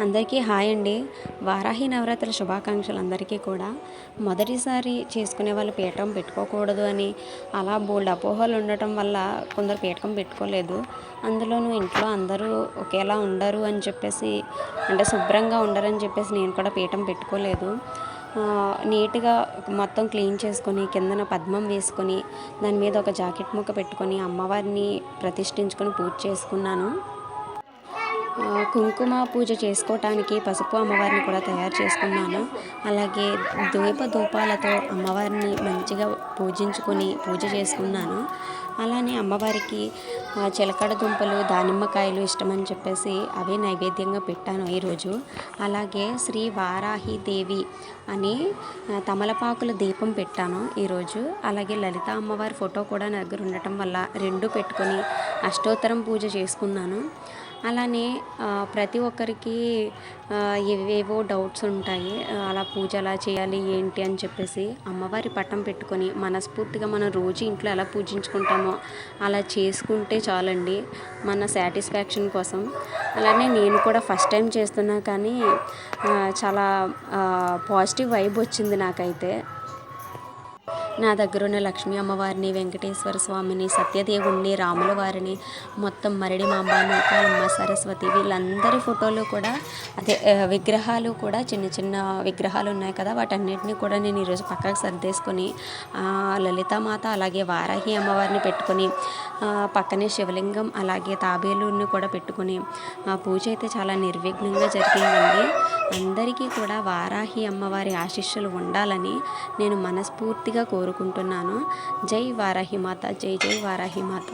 అందరికీ హాయ్ అండి. వారాహి నవరాత్రుల శుభాకాంక్షలు అందరికీ కూడా. మొదటిసారి చేసుకునే వాళ్ళు పీఠం పెట్టుకోకూడదు అని అలా బోల్డ్ అపోహలు ఉండటం వల్ల కొందరు పీఠకం పెట్టుకోలేదు. అందులోనూ ఇంట్లో అందరూ ఒకేలా ఉండరు అని చెప్పేసి అంటే శుభ్రంగా ఉండరని చెప్పేసి నేను కూడా పీఠం పెట్టుకోలేదు. నీట్గా మొత్తం క్లీన్ చేసుకొని కిందన పద్మం వేసుకొని దాని మీద ఒక జాకెట్ ముక్క పెట్టుకొని అమ్మవారిని ప్రతిష్ఠించుకొని పూజ చేసుకున్నాను. కుంకుమ పూజ చేసుకోవటానికి పసుపు అమ్మవారిని కూడా తయారు చేసుకున్నాను. అలాగే దీప ధూపాలతో అమ్మవారిని మంచిగా పూజించుకొని పూజ చేసుకున్నాను. అలానే అమ్మవారికి చిలకడ దుంపలు దానిమ్మకాయలు ఇష్టమని చెప్పేసి అవే నైవేద్యంగా పెట్టాను ఈరోజు. అలాగే శ్రీ వారాహి దేవి అని తమలపాకుల దీపం పెట్టాను ఈరోజు. అలాగే లలిత అమ్మవారి ఫోటో కూడా నా దగ్గర ఉండటం వల్ల రెండు పెట్టుకొని అష్టోత్తరం పూజ చేసుకున్నాను. అలానే ప్రతి ఒక్కరికి ఏవేవో డౌట్స్ ఉంటాయి. అలా పూజ ఎలా చేయాలి ఏంటి అని చెప్పేసి అమ్మవారి పట్టం పెట్టుకొని మనస్ఫూర్తిగా మనం రోజు ఇంట్లో ఎలా పూజించుకుంటామో అలా చేసుకుంటే చాలండి మన సాటిస్ఫాక్షన్ కోసం. అలానే నేను కూడా ఫస్ట్ టైం చేస్తున్నా కానీ చాలా పాజిటివ్ వైబ్ వచ్చింది నాకైతే. నా దగ్గర ఉన్న లక్ష్మీ అమ్మవారిని వెంకటేశ్వర స్వామిని సత్యదేవుణ్ణి రాముల వారిని మొత్తం మరడి మాంబ నూకాలమ్మ సరస్వతి వీళ్ళందరి ఫోటోలు కూడా అదే విగ్రహాలు కూడా చిన్న చిన్న విగ్రహాలు ఉన్నాయి కదా వాటన్నిటిని కూడా నేను ఈరోజు పక్కకు సర్దేసుకొని లలితామాత అలాగే వారాహి అమ్మవారిని పెట్టుకొని పక్కనే శివలింగం అలాగే తాబేలుని కూడా పెట్టుకొని పూజ అయితే చాలా నిర్విఘ్నంగా జరిగిందండి. అందరికీ కూడా వారాహి అమ్మవారి ఆశీస్సులు ఉండాలని నేను మనస్ఫూర్తిగా కోరు కోరుకుంటున్నాను. జై వారాహి మాత జై జై వారాహి మాత.